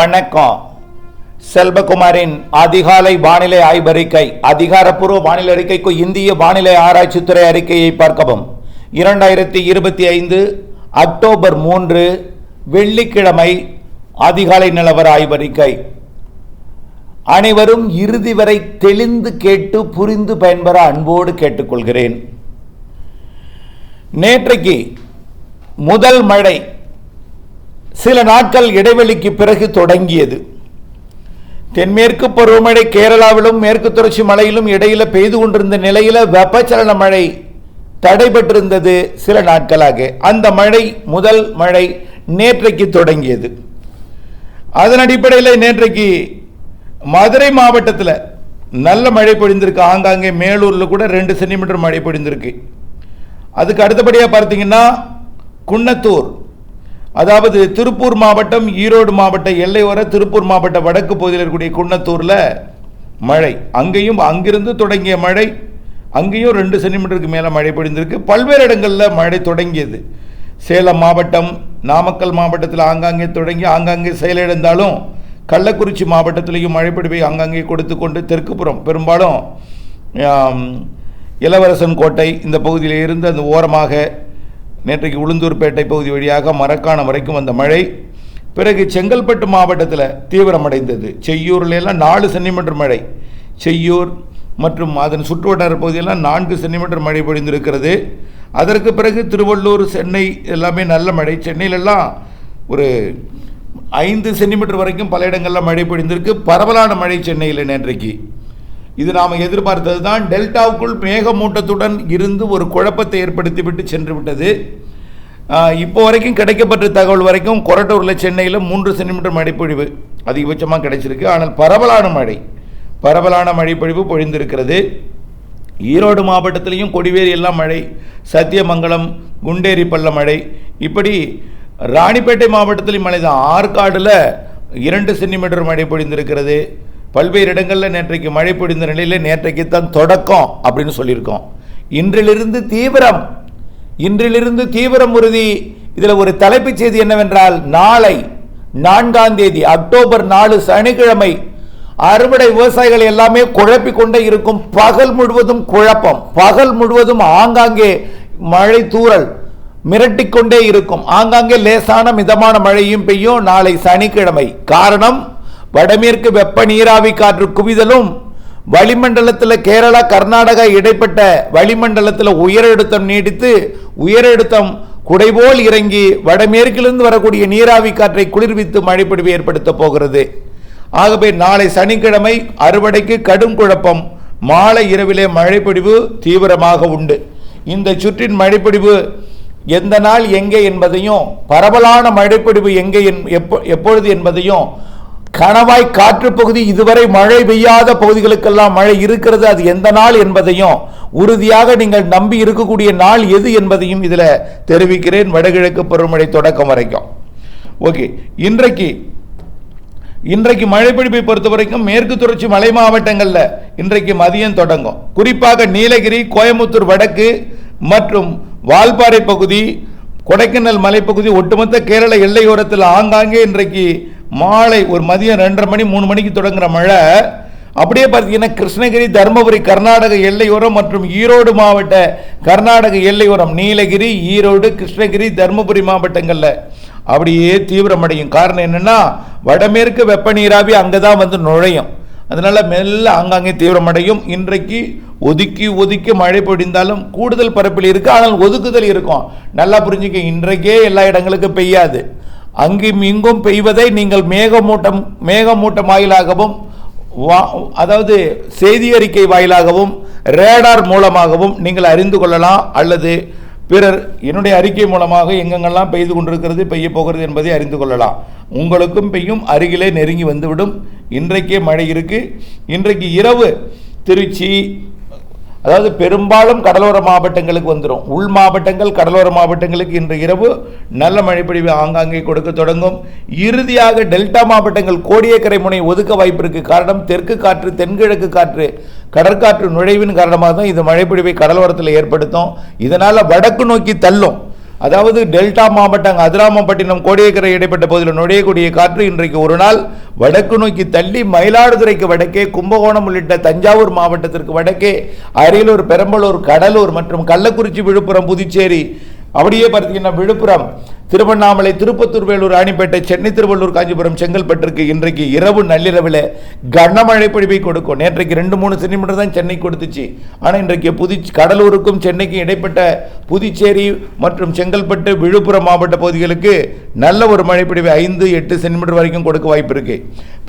வணக்கம். செல்வகுமாரின் அதிகாலை வானிலை ஆய்வறிக்கை அதிகாரப்பூர்வ வானிலை அறிக்கைக்கு இந்திய வானிலை ஆராய்ச்சித்துறை அறிக்கையை பார்க்கவும். இரண்டாயிரத்தி இருபத்தி ஐந்து அக்டோபர் மூன்று வெள்ளிக்கிழமை அதிகாலை நிலவர ஆய்வறிக்கை. அனைவரும் இறுதி வரை தெளிந்து கேட்டு புரிந்து பயன்பெற அன்போடு கேட்டுக்கொள்கிறேன். நேற்றைக்கு முதல் மழை சில நாட்கள் இடைவெளிக்கு பிறகு தொடங்கியது. தென்மேற்கு பருவமழை கேரளாவிலும் மேற்கு தொடர்ச்சி மலையிலும் இடையில பெய்து கொண்டிருந்த நிலையில வெப்பச்சலன மழை தடைபட்டிருந்தது சில நாட்களாக. அந்த மழை முதல் மழை நேற்றைக்கு தொடங்கியது. அதன் அடிப்படையில் நேற்றைக்கு மதுரை மாவட்டத்தில் நல்ல மழை பொழிந்திருக்கு. ஆங்காங்கே மேலூரில் கூட ரெண்டு சென்டிமீட்டர் மழை பொழிந்திருக்கு. அதுக்கு அடுத்தபடியாக பார்த்தீங்கன்னா குன்னத்தூர் அதாவது திருப்பூர் மாவட்டம் ஈரோடு மாவட்ட எல்லையோர திருப்பூர் மாவட்ட வடக்கு பகுதியில் இருக்கக்கூடிய குன்னத்தூரில் மழை. அங்கேயும் அங்கிருந்து தொடங்கிய மழை. அங்கேயும் ரெண்டு சென்டிமீட்டருக்கு மேலே மழை பொழிந்திருக்கு. பல்வேறு இடங்களில் மழை தொடங்கியது. சேலம் மாவட்டம் நாமக்கல் மாவட்டத்தில் ஆங்காங்கே தொடங்கி ஆங்காங்கே செயலிழந்தாலும் கள்ளக்குறிச்சி மாவட்டத்திலையும் மழைப்பிடிப்பை ஆங்காங்கே கொடுத்து கொண்டு தெற்குப்புறம் பெரும்பாலும் இளவரசன் கோட்டை இந்த பகுதியில் இருந்து அந்த ஓரமாக நேற்றைக்கு உளுந்தூர்பேட்டை பகுதி வழியாக மரக்காணம் வரைக்கும் வந்த மழை பிறகு செங்கல்பட்டு மாவட்டத்தில் தீவிரமடைந்தது. செய்யூர்ல எல்லாம் நாலு சென்டிமீட்டர் மழை. செய்யூர் மற்றும் அதன் சுற்றுவட்டார பகுதியெல்லாம் நான்கு சென்டிமீட்டர் மழை பொழிந்திருக்கிறது. அதற்கு பிறகு திருவள்ளூர் சென்னை எல்லாமே நல்ல மழை. சென்னையிலெல்லாம் ஒரு ஐந்து சென்டிமீட்டர் வரைக்கும் பல இடங்களில் மழை பொழிந்திருக்கு. பரவலான மழை சென்னையில் நேற்றைக்கு. இது நாம் எதிர்பார்த்தது தான் டெல்டாவுக்குள் மேகமூட்டத்துடன் இருந்து ஒரு குழப்பத்தை ஏற்படுத்திவிட்டு சென்று விட்டது. இப்போ வரைக்கும் கிடைக்கப்பட்ட தகவல் வரைக்கும் கொரட்டூரில் சென்னையில் மூன்று சென்டிமீட்டர் மழைப்பொழிவு அதிகபட்சமாக கிடைச்சிருக்கு. ஆனால் பரவலான மழை பரவலான மழைப்பொழிவு பொழிந்திருக்கிறது. ஈரோடு மாவட்டத்திலையும் கொடிவேரி எல்லாம் மழை சத்தியமங்கலம் குண்டேரி பள்ள மழை. இப்படி ராணிப்பேட்டை மாவட்டத்திலையும் மழை தான் ஆற்காடில் இரண்டு சென்டிமீட்டர் மழை பொழிந்திருக்கிறது. பல்வேறு இடங்களில் நேற்றைக்கு மழை பொழிந்த நிலையில் நேற்றைக்கு தான் தொடக்கம் அப்படின்னு சொல்லியிருக்கோம். இன்றிலிருந்து தீவிரம் இன்றிலிருந்து தீவிரம் உறுதி. இதில் ஒரு தலைப்புச் செய்தி என்னவென்றால் நாளை நான்காம் தேதி அக்டோபர் நாலு சனிக்கிழமை அறுவடை விவசாயிகள் எல்லாமே குழப்பிக்கொண்டே இருக்கும். பகல் முழுவதும் குழப்பம் பகல் முழுவதும் ஆங்காங்கே மழை தூறல் மிரட்டிக்கொண்டே இருக்கும். ஆங்காங்கே லேசான மிதமான மழையும் பெய்யும். நாளை சனிக்கிழமை. காரணம் வடமேற்கு வெப்ப நீராவி காற்று குவிதலும் வளிமண்டலத்தில் கேரளா கர்நாடகா இடைப்பட்ட வளிமண்டலத்தில் உயரழுத்தம் நீடித்து உயரழுத்தம் குடைபோல் இறங்கி வடமேற்கிலிருந்து வரக்கூடிய நீராவி காற்றை குளிர்வித்து மழைப்பொழிவு ஏற்படுத்த போகிறது. ஆகவே நாளை சனிக்கிழமை அறுவடைக்கு கடும் குழப்பம். மாலை இரவிலே மழைப்பொழிவு தீவிரமாக உண்டு. இந்த சுற்றின் மழைப்பொழிவு எந்த நாள் எங்கே என்பதையும் பரவலான மழைப்பொழிவு எங்கே என்- எப்பொழுது என்பதையும் கணவாய் காற்று பகுதி இதுவரை மழை பெய்யாத பகுதிகளுக்கெல்லாம் மழை இருக்கிறது. அது எந்த நாள் என்பதையும் உறுதியாக நீங்கள் நம்பி இருக்கக்கூடிய நாள் எது என்பதையும் இதில் தெரிவிக்கிறேன். வடகிழக்கு பருவமழை தொடக்கம் வரைக்கும். ஓகே இன்றைக்கு இன்றைக்கு மழைப்பிடிப்பை பொறுத்த வரைக்கும் மேற்கு தொடர்ச்சி மலை மாவட்டங்களில் இன்றைக்கு மதியம் தொடங்கும். குறிப்பாக நீலகிரி கோயம்புத்தூர் வடக்கு மற்றும் வால்பாறை பகுதி கொடைக்கானல் மலைப்பகுதி ஒட்டுமொத்த கேரள எல்லையோரத்தில் ஆங்காங்கே இன்றைக்கு மாலை ஒரு மதியம் ரெண்டரை மணி மூணு மணிக்கு தொடங்குகிற மழை. அப்படியே பார்த்தீங்கன்னா கிருஷ்ணகிரி தருமபுரி கர்நாடக எல்லையோரம் மற்றும் ஈரோடு மாவட்ட கர்நாடக எல்லையோரம் நீலகிரி ஈரோடு கிருஷ்ணகிரி தருமபுரி மாவட்டங்களில் அப்படியே தீவிரமடையும். காரணம் என்னென்னா வடமேற்கு வெப்ப நீராவி அங்கே தான் வந்து நுழையும். அதனால் மெல்ல ஆங்காங்கே தீவிரமடையும். இன்றைக்கு ஒதுக்கி ஒதுக்கி மழை பொழிந்தாலும் கூடுதல் பரப்பில் இருக்குது ஆனால் ஒதுக்குதல் இருக்கும். நல்லா புரிஞ்சுக்க இன்றைக்கே எல்லா இடங்களுக்கும் பெய்யாது. அங்கும் இங்கும் பெய்வதை நீங்கள் மேகமூட்டம் மேகமூட்டம் வாயிலாகவும் வா- அதாவது செய்தி அறிக்கை வாயிலாகவும் ரேடார் மூலமாகவும் நீங்கள் அறிந்து கொள்ளலாம் அல்லது பிறர் என்னுடைய அறிக்கை மூலமாக எங்கெங்கெல்லாம் பெய்து கொண்டிருக்கிறது பெய்ய போகிறது என்பதை அறிந்து கொள்ளலாம். உங்களுக்கும் பெய்யும் அருகிலே நெருங்கி வந்துவிடும். இன்றைக்கே மழை இருக்கு. இன்றைக்கு இரவு திருச்சி அதாவது பெரும்பாலும் கடலோர மாவட்டங்களுக்கு வந்துடும் உள் மாவட்டங்கள் கடலோர மாவட்டங்களுக்கு இன்று இரவு நல்ல மழைப்பொழிவு ஆங்காங்கே கொடுக்க தொடங்கும். இறுதியாக டெல்டா மாவட்டங்கள் கோடியக்கரை முனை ஒதுக்க வாய்ப்பிற்கு காரணம் தெற்கு காற்று தென்கிழக்கு காற்று. கடற்காற்று நுழைவின் காரணமாக தான் இது மழைப்பொழிவை கடலோரத்தில் ஏற்படுத்தும். இதனால் வடக்கு நோக்கி தள்ளும். அதாவது டெல்டா மாவட்டம் அதிராமப்பட்டினம் கோடியக்கரை இடைப்பட்ட பகுதியில் நுழையக்கூடிய காற்று இன்றைக்கு ஒரு நாள் வடக்கு நோக்கி தள்ளி மயிலாடுதுறைக்கு வடக்கே கும்பகோணம் உள்ளிட்ட தஞ்சாவூர் மாவட்டத்திற்கு வடக்கே அரியலூர் பெரம்பலூர் கடலூர் மற்றும் கள்ளக்குறிச்சி விழுப்புரம் புதுச்சேரி அப்படியே பார்த்தீங்கன்னா விழுப்புரம் திருவண்ணாமலை திருப்பத்தூர் வேலூர் ராணிப்பேட்டை சென்னை திருவள்ளூர் காஞ்சிபுரம் செங்கல்பட்டிற்கு இன்றைக்கு இரவு நள்ளிரவில் கனமழை பொழிவை கொடுக்கும். நேற்றைக்கு ரெண்டு மூணு சென்டிமீட்டர் தான் சென்னை கொடுத்துச்சு. ஆனால் இன்றைக்கு புது கடலூருக்கும் சென்னைக்கும் இடைப்பட்ட புதுச்சேரி மற்றும் செங்கல்பட்டு விழுப்புரம் மாவட்ட பகுதிகளுக்கு நல்ல ஒரு மழைப்பொழிவு ஐந்து எட்டு சென்டிமீட்டர் வரைக்கும் கொடுக்க வாய்ப்பு இருக்கு.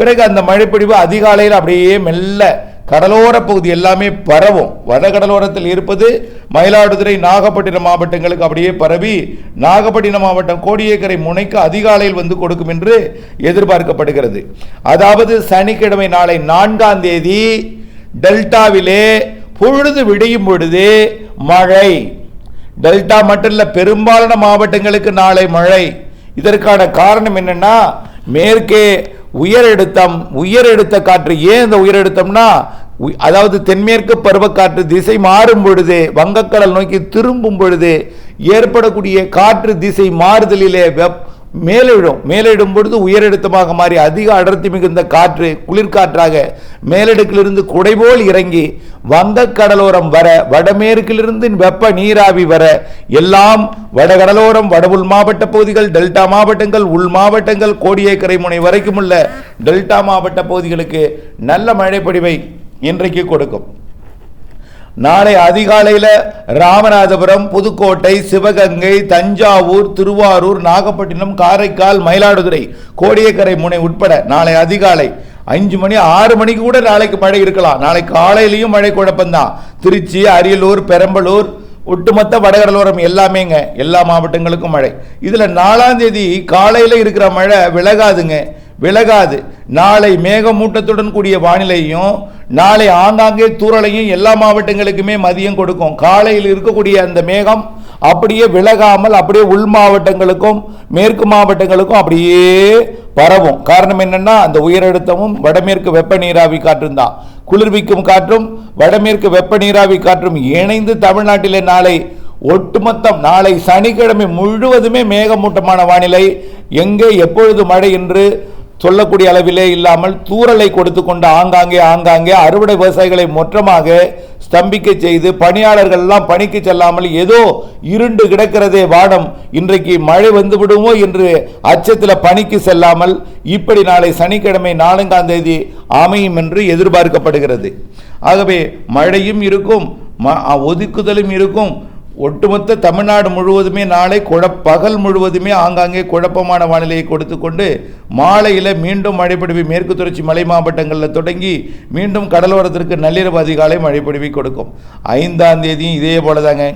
பிறகு அந்த மழைப்பொழிவு அதிகாலையில் அப்படியே மெல்ல கடலோர பகுதி எல்லாமே பரவும். வடகடலோரத்தில் இருப்பது மயிலாடுதுறை நாகப்பட்டினம் மாவட்டங்களுக்கு அப்படியே பரவி நாகப்பட்டினம் மாவட்டம் கோடியக்கரை முனைக்கு அதிகாலையில் வந்து கொடுக்கும் என்று எதிர்பார்க்கப்படுகிறது. அதாவது சனிக்கிழமை நாளை நான்காம் தேதி டெல்டாவிலே பொழுது விடியும் பொழுது மழை. டெல்டா மட்டும் இல்லை பெரும்பாலான மாவட்டங்களுக்கு நாளை மழை. இதற்கான காரணம் என்னென்னா மேற்கே உயரழுத்தம் உயரழுத்த காற்று. ஏன் இந்த உயரழுத்தம்னா உய்- அதாவது தென்மேற்கு பருவக்காற்று திசை மாறும் பொழுது வங்கக்கடல் நோக்கி திரும்பும் பொழுது ஏற்படக்கூடிய காற்று திசை மாறுதலிலே வெப் மேலிடும் மேலிடும் பொழுது உயரழுத்தமாக மாறி அதிக அடர்த்தி மிகுந்த காற்று குளிர்காற்றாக மேலடுக்கிலிருந்து குடைபோல் இறங்கி வங்கக்கடலோரம் வர வடமேற்கிலிருந்து வெப்ப நீராவி வர எல்லாம் வடகடலோரம் வட உள் மாவட்ட பகுதிகள் டெல்டா மாவட்டங்கள் உள் மாவட்டங்கள் கோடியக்கரை முனை வரைக்கும் உள்ள டெல்டா மாவட்ட பகுதிகளுக்கு நல்ல மழைப்பொழிவை இன்றைக்கு கொடுக்கும். நாளை அதிகாலையில் ராமநாதபுரம் புதுக்கோட்டை சிவகங்கை தஞ்சாவூர் திருவாரூர் நாகப்பட்டினம் காரைக்கால் மயிலாடுதுறை கோடியக்கரை முனை உட்பட நாளை அதிகாலை அஞ்சு மணி ஆறு மணிக்கு கூட நாளைக்கு மழை இருக்கலாம். நாளை காலையிலையும் மழை குழப்பம்தான். திருச்சி அரியலூர் பெரம்பலூர் ஒட்டுமொத்த வடகடலோரம் எல்லாமேங்க. எல்லா மாவட்டங்களுக்கும் மழை. இதில் நாலாம் தேதி காலையில் இருக்கிற மழை விலகாதுங்க. விலகாது. நாளை மேகமூட்டத்துடன் கூடிய வானிலையும் நாளை ஆங்காங்கே தூறலையும் எல்லா மாவட்டங்களுக்குமே மதியம் கொடுக்கும். காலையில் இருக்கக்கூடிய அந்த மேகம் அப்படியே விலகாமல் அப்படியே உள் மாவட்டங்களுக்கும் மேற்கு மாவட்டங்களுக்கும் அப்படியே பரவும். காரணம் என்னென்னா அந்த உயரழுத்தமும் வடமேற்கு வெப்ப நீராவி காற்றும் தான். குளிர்விக்கும் காற்றும் வடமேற்கு வெப்ப நீராவி காற்றும் இணைந்து தமிழ்நாட்டிலே நாளை ஒட்டுமொத்தம் நாளை சனிக்கிழமை முழுவதுமே மேகமூட்டமான வானிலை. எங்கே எப்பொழுது மழை என்று சொல்லக்கூடிய அளவிலே இல்லாமல் தூறலை கொடுத்து கொண்டு ஆங்காங்கே ஆங்காங்கே அறுவடை விவசாயிகளை மொற்றமாக ஸ்தம்பிக்க செய்து பணியாளர்கள்லாம் பணிக்கு செல்லாமல் ஏதோ இருண்டு கிடக்கிறதே வானம் இன்றைக்கு மழை வந்து விடுமோ என்று அச்சத்தில் பணிக்கு செல்லாமல் இப்படி நாளை சனிக்கிழமை நான்காம் தேதி அமையும் என்று எதிர்பார்க்கப்படுகிறது. ஆகவே மழையும் இருக்கும் ம- ஒதுக்குதலும் இருக்கும் ஒட்டுமொத்த தமிழ்நாடு முழுவதுமே நாளை குழ பகல் முழுவதுமே ஆங்காங்கே குழப்பமான வானிலையை கொடுத்து கொண்டு மாலையில் மீண்டும் மழைப்படுவி மேற்கு தொடர்ச்சி மலை மாவட்டங்களில் தொடங்கி மீண்டும் கடலோரத்திற்கு நள்ளிரவு அதிகாலை மழைப்பொழிவை கொடுக்கும். ஐந்தாம் தேதியும் இதே போல தாங்க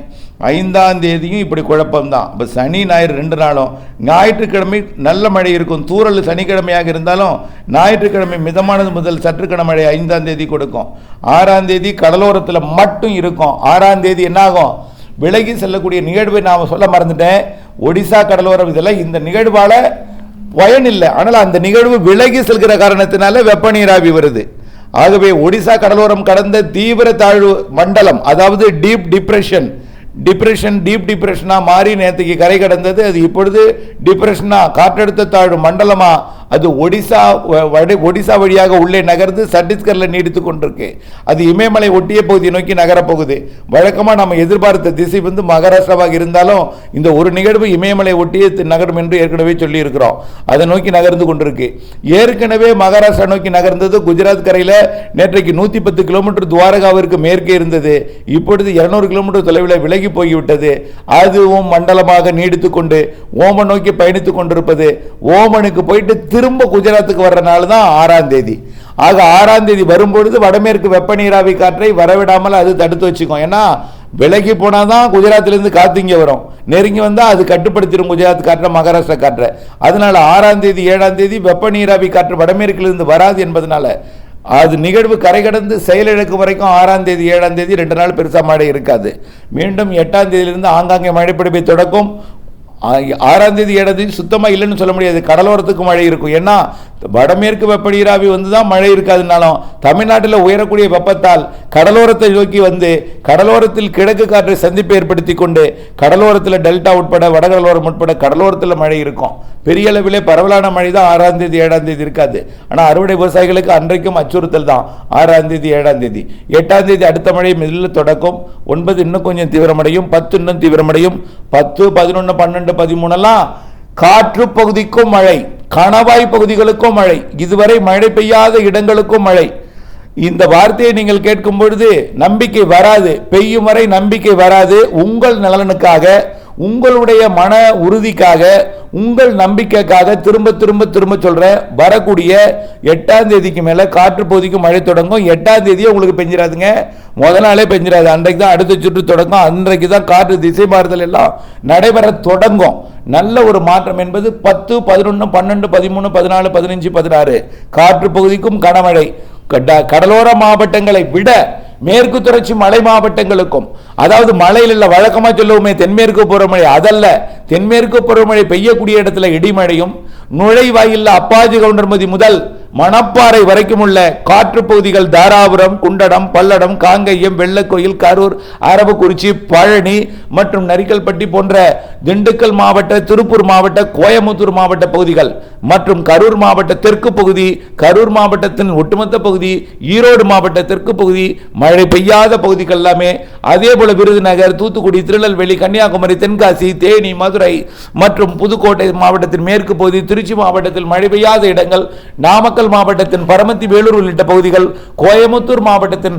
ஐந்தாம் தேதியும் இப்படி குழப்பம்தான். இப்போ சனி ஞாயிறு ரெண்டு நாளும். ஞாயிற்றுக்கிழமை நல்ல மழை இருக்கும். தூரல் சனிக்கிழமையாக இருந்தாலும் ஞாயிற்றுக்கிழமை மிதமானது முதல் சற்று மழை ஐந்தாம் தேதி கொடுக்கும். ஆறாம் தேதி கடலோரத்தில் மட்டும் இருக்கும். ஆறாம் தேதி என்னாகும்? விலகி செல்லக்கூடிய நிகழ்வை நாம் சொல்ல மறந்துட்டேன். ஒடிசா கடலோரம் இதெல்லாம் இந்த நிகழ்வால் பயன் இல்லை. ஆனால் அந்த நிகழ்வு விலகி செல்கிற காரணத்தினால வெப்ப நீராவி வருது. ஆகவே ஒடிசா கடலோரம் கடந்த தீவிர தாழ்வு மண்டலம் அதாவது டீப் டிப்ரெஷன் டிப்ரெஷன் டீப் டிப்ரெஷனாக மாறி நேற்றுக்கு கரை கடந்தது. அது இப்பொழுது டிப்ரெஷனாக காற்றழுத்த தாழ்வு மண்டலமாக அது ஒடிசா வடி ஒடிசா வழியாக உள்ளே நகர்ந்து சத்தீஸ்கரில் நீடித்து கொண்டிருக்கு. அது இமயமலை ஒட்டிய பகுதியை நோக்கி நகரப்போகுது வழக்கமாக நம்ம எதிர்பார்த்த திசை வந்து மகாராஷ்டிராவாக இருந்தாலும் இந்த ஒரு நிகழ்வு இமயமலை ஒட்டிய நகரும் என்று ஏற்கனவே சொல்லியிருக்கிறோம். அதை நோக்கி நகர்ந்து கொண்டிருக்கு. ஏற்கனவே மகாராஷ்டிரா நோக்கி நகர்ந்தது குஜராத் கரையில் நேற்றைக்கு நூற்றி பத்து கிலோமீட்டர் துவாரகாவிற்கு மேற்கே இருந்தது. இப்பொழுது இருநூறு கிலோமீட்டர் தொலைவில் விலகி போய்விட்டது. அதுவும் மண்டலமாக நீடித்து கொண்டு ஓமன் நோக்கி பயணித்துக் கொண்டிருப்பது. ஓமனுக்கு போயிட்டு திரும்ப குஜராத்துக்கு வர்ற நாள் தான் ஆறாம் தேதி. ஆக ஆறாம் தேதி வரும்பொழுது வடமேற்கு வெப்ப நீராவி காற்றை வரவிடாமல் அது தடுத்து வச்சுக்கும். ஏன்னா விலகி போனால் தான் குஜராத்திலேருந்து காற்று இங்கே வரும். நெருங்கி வந்தால் அது கட்டுப்படுத்திடும் குஜராத் காற்றை மகாராஷ்டிரா காற்றை. அதனால் ஆறாம் தேதி ஏழாம் தேதி வெப்ப நீராவி காற்று வடமேற்கிலிருந்து வராது என்பதனால அது நிகழ்வு கரை கடந்து செயலிழக்கும் வரைக்கும் ஆறாம் தேதி ஏழாம் தேதி ரெண்டு நாள் பெருசாக மழை இருக்காது. மீண்டும் எட்டாம் தேதியிலிருந்து ஆங்காங்கே மழைப்பிடிப்பை தொடக்கும். ஆறாம் தேதி ஏழாம் தேதி சுத்தமாக இல்லைன்னு சொல்ல முடியாது. கடலோரத்துக்கு மழை இருக்கும். ஏன்னா வடமேற்கு வெப்பநீராவி வந்து தான் மழை இருக்காதுனாலும் தமிழ்நாட்டில் உயரக்கூடிய வெப்பத்தால் கடலோரத்தை நோக்கி வந்து கடலோரத்தில் கிழக்கு காற்றை சந்திப்பு ஏற்படுத்தி கொண்டு கடலோரத்தில் டெல்டா உட்பட வடகடலோரம் உட்பட கடலோரத்தில் மழை இருக்கும். பெரிய அளவிலே பரவலான மழை தான் ஆறாம் தேதி ஏழாம் தேதி இருக்காது. ஆனால் அறுவடை விவசாயிகளுக்கு அன்றைக்கும் அச்சுறுத்தல் தான். ஆறாம் தேதி ஏழாம் தேதி. எட்டாம் தேதி அடுத்த மழை மெல்ல தொடக்கும். ஒன்பது இன்னும் கொஞ்சம் தீவிரமடையும். பத்து இன்னும் தீவிரமடையும். பத்து பதினொன்று பன்னெண்டு பதிமூணெல்லாம் காற்று பகுதிக்கும் மழை கணவாய் பகுதிகளுக்கும் மழை இதுவரை மழை பெய்யாத இடங்களுக்கும் மழை. இந்த வார்த்தையை நீங்கள் கேட்கும் பொழுது நம்பிக்கை வராது. பெய்யும் வரை நம்பிக்கை வராது. உங்கள் நலனுக்காக உங்களுடைய மன உறுதிக்காக உங்கள் நம்பிக்கைக்காக திரும்ப திரும்ப திரும்ப சொல்கிற வரக்கூடிய எட்டாம் தேதிக்கு மேலே காற்று பகுதிக்கு மழை தொடங்கும். எட்டாம் தேதியே உங்களுக்கு பெஞ்சிடாதுங்க முத நாளே பெஞ்சிடாது அன்றைக்கு தான் அடுத்த சுற்று தொடங்கும். அன்றைக்கு தான் காற்று திசை மாறுதல் எல்லாம் நடைபெற தொடங்கும். நல்ல ஒரு மாற்றம் என்பது பத்து பதினொன்று பன்னெண்டு பதிமூணு பதினாலு பதினஞ்சு பதினாறு. காற்று பகுதிக்கும் கனமழை. கட- கடலோர மாவட்டங்களை விட மேற்கு தொடர்ச்சி மலை மாவட்டங்களுக்கும் அதாவது மலையில் இல்லை வழக்கமாக சொல்லுவோமே தென்மேற்கு பருவமழை அதல்ல தென்மேற்கு பருவமழை பெய்யக்கூடிய இடத்துல இடிமழையும் நுழைவாயில் அப்பாஜி கவுண்டர்மதி முதல் மணப்பாறை வரைக்கும் உள்ள காற்று பகுதிகள் தாராபுரம் குண்டடம் பல்லடம் காங்கேயம் வெள்ளக்கோயில் கரூர் அரவக்குறிச்சி பழனி மற்றும் நரிக்கல்பட்டி போன்ற திண்டுக்கல் மாவட்ட திருப்பூர் மாவட்ட கோயமுத்தூர் மாவட்ட பகுதிகள் மற்றும் கரூர் மாவட்ட தெற்கு பகுதி கரூர் மாவட்டத்தின் ஒட்டுமொத்த பகுதி ஈரோடு மாவட்ட தெற்கு பகுதி மழை பெய்யாத பகுதிகள் எல்லாமே. அதே போல விருதுநகர் தூத்துக்குடி திருநெல்வேலி கன்னியாகுமரி தென்காசி தேனி மதுரை மற்றும் புதுக்கோட்டை மாவட்டத்தின் மேற்கு பகுதி திருச்சி மாவட்டத்தில் மழை பெய்யாத இடங்கள் நாமக்கல் மாவட்டத்தின் பரமத்தி வேலூர் உள்ளிட்ட பகுதிகள் கோயமுத்தூர் மாவட்டத்தின்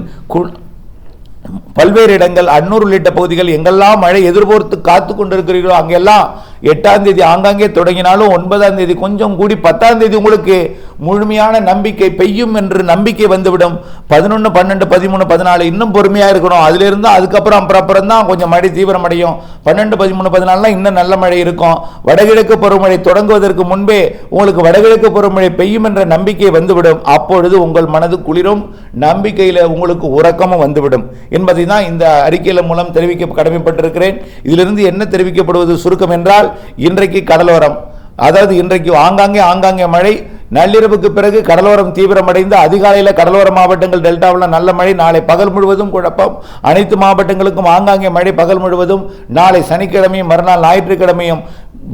பல்வேறு இடங்கள் அன்னூர் உள்ளிட்ட பகுதிகள் எங்கெல்லாம் மழை எதிர்பார்த்து காத்து கொண்டிருக்கிறீர்களோ அங்கெல்லாம் எட்டாம் தேதி ஆங்காங்கே தொடங்கினாலும் ஒன்பதாம் தேதி கொஞ்சம் கூடி பத்தாம் தேதி உங்களுக்கு முழுமையான நம்பிக்கை பெய்யும் என்று நம்பிக்கை வந்துவிடும். பதினொன்று பன்னெண்டு பதிமூணு பதினாலு இன்னும் பொறுமையாக இருக்கணும். அதிலிருந்து அதுக்கப்புறம் அப்புறம் அப்புறம் தான் கொஞ்சம் மழை தீவிரமடையும். பன்னெண்டு பதிமூணு பதினாலுலாம் இன்னும் நல்ல மழை இருக்கும். வடகிழக்கு பருவமழை தொடங்குவதற்கு முன்பே உங்களுக்கு வடகிழக்கு பருவமழை பெய்யும் என்ற நம்பிக்கை வந்துவிடும். அப்பொழுது உங்கள் மனது குளிரும். நம்பிக்கையில் உங்களுக்கு உறக்கமும் வந்துவிடும். என்பதை தான் இந்த அறிக்கையில் மூலம் தெரிவிக்க கடமைப்பட்டிருக்கிறேன். இதிலிருந்து என்ன தெரிவிக்கப்படுவது சுருக்கம் என்றால் இன்றைக்கு கடலோரம். அதாவது இன்றைக்கு ஆங்காங்கே ஆங்காங்கே மழை நள்ளிரவுக்கு பிறகு கடலோரம் தீவிரமடைந்து அதிகாலையில் கடலோர மாவட்டங்கள் டெல்டாவில் நல்ல மழை நாளை பகல் முழுவதும் குழப்பம். அனைத்து மாவட்டங்களுக்கும் ஆங்காங்கே மழை பகல் முழுவதும். நாளை சனிக்கிழமையும் மறுநாள் ஞாயிற்றுக்கிழமையும்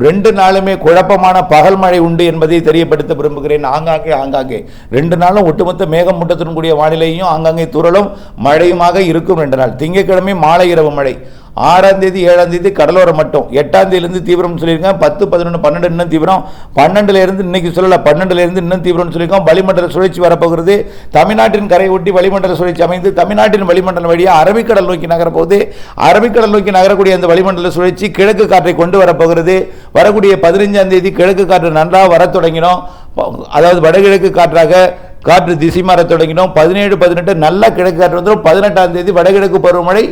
ரெண்டு நாளுமே குழப்பமான பகல் மழை உண்டு என்பதை தெரியப்படுத்த விரும்புகிறேன். ஆங்காங்கே ஆங்காங்கே. ரெண்டு நாளும் ஒட்டுமொத்த மேகம் கூடிய வானிலையும் ஆங்காங்கே துரளும் மழையுமாக இருக்கும். ரெண்டு நாள் திங்கட்கிழமை மாலை இரவு மழை. ஆறாம் தேதி ஏழாம் தேதி கடலோரம் மட்டும். எட்டாம் தேதியிலிருந்து தீவிரம் சொல்லியிருக்கேன் பத்து பதினொன்று பன்னெண்டு இன்னும் தீவிரம். பன்னெண்டுலேருந்து இன்னைக்கு சொல்லல பன்னெண்டுலேருந்து இன்னும் தீவிரம்னு சொல்லியிருக்கோம். வளிமண்டல சுழற்சி வரப்போகிறது. தமிழ்நாட்டின் கரை ஒட்டி வளிமண்டல சுழற்சி அமைந்து தமிழ்நாட்டின் வளிமண்டலம் வழியாக அரபிக்கடல் நோக்கி நகரப்போகுது. அரபிக்கடல் நோக்கி நகரக்கூடிய அந்த வளிமண்டல சுழற்சி கிழக்கு காற்றை கொண்டு வரப்போகிறது. வரக்கூடிய பதினைஞ்சாம் தேதி கிழக்கு காற்று நன்றாக வரத் தொடங்கினோம். அதாவது வடகிழக்கு காற்றாக காற்று திசை மாற தொடங்கினோம். பதினேழு பதினெட்டு நல்லா கிழக்கு காற்று வந்துடும். பதினெட்டாம் தேதி வடகிழக்கு பருவமழை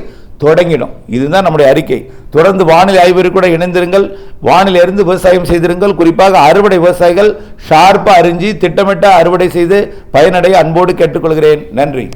தொடங்கிடும் இதுதான் நம்முடைய அறிக்கை. தொடர்ந்து வானிலை ஆய்வு கூட இணைந்திருங்கள். வானிலை இருந்து விவசாயம் செய்திருங்கள். குறிப்பாக அறுவடை விவசாயிகள் ஷார்ப்பாக அறிஞ்சு திட்டமிட்ட அறுவடை செய்து பயனடைய அன்போடு கேட்டுக்கொள்கிறேன். நன்றி.